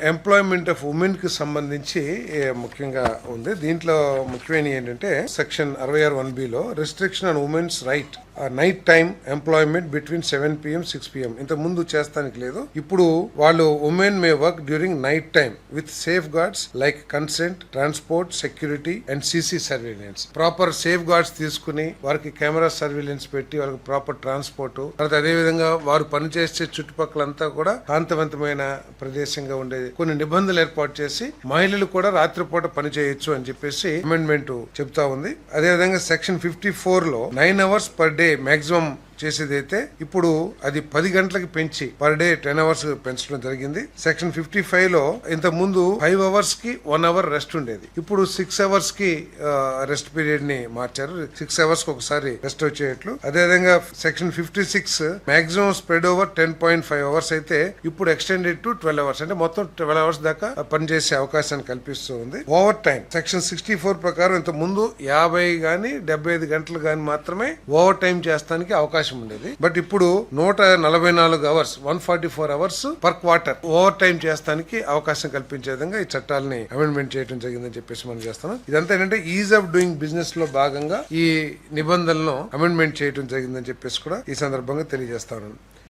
Employment of ఉమెన్కి సంబంధించి ముఖ్యంగా ఉంది. దీంట్లో ముఖ్యమైన ఏంటంటే సెక్షన్ అరవై ఆరు one below restriction on women's right night time employment between seven PM six PM ఇంత ముందు చేస్తానికి లేదు. ఇప్పుడు వాళ్ళు women may work during night time with safe guards like consent transport security and CC surveillance proper safe guards తీసుకుని వారికి camera surveillance పెట్టి వాళ్ళకి ప్రాపర్ ట్రాన్స్పోర్ట్ తర్వాత అదే విధంగా వారు పనిచేసే చుట్టుపక్కలంతా కూడా కాంతవంతమైన ప్రదేశంగా ఉండేది. కొన్ని నిబంధనలు ఏర్పాటు చేసి మహిళలు కూడా రాత్రిపూట పని చేయొచ్చు అని చెప్పేసి అమెండ్మెంట్ చెప్తా ఉంది. అదే విధంగా సెక్షన్ ఫిఫ్టీ ఫోర్లో nine hours per day maximum చేసేదైతే ఇప్పుడు అది పది గంటలకు పెంచి పర్ డే టెన్ అవర్స్ పెంచడం జరిగింది. సెక్షన్ ఫిఫ్టీ ఫైవ్లో ఇంత ముందు ఫైవ్ అవర్స్కి వన్ అవర్ రెస్ట్ ఉండేది. ఇప్పుడు సిక్స్ అవర్స్కి రెస్ట్ పీరియడ్ని మార్చారు. సిక్స్ అవర్స్కి ఒకసారి రెస్ట్ వచ్చేట్లు అదేవిధంగా section fifty six maximum spread over ten point five hours అయితే ఇప్పుడు ఎక్స్టెండెడ్ టు ట్వెల్వ్ అవర్స్. అంటే మొత్తం ట్వెల్వ్ అవర్స్ దాకా పనిచేసే అవకాశాన్ని కల్పిస్తూ ఉంది. Over time section sixty four ప్రకారం ఇంత ముందు యాభై గాని డెబ్బై ఐదు గంటలు గాని మాత్రమే ఓవర్ టైం చేస్తానికి అవకాశం ఉండేది. బట్ ఇప్పుడు నూట నలభై నాలుగు hours one forty four hours per quarter over time చేస్తానికి అవకాశం కల్పించే విధంగా ఈ చట్టాలని అమెండ్మెంట్ చేయడం జరిగిందని చెప్పేసి మనం చేస్తున్నాం. ఇదంతా ఏంటంటే ఈజ్ ఆఫ్ డూయింగ్ బిజినెస్లో భాగంగా ఈ నిబంధనలను అమెండ్మెంట్ చేయడం జరిగిందని చెప్పేసి కూడా ఈ సందర్భంగా తెలియజేస్తాను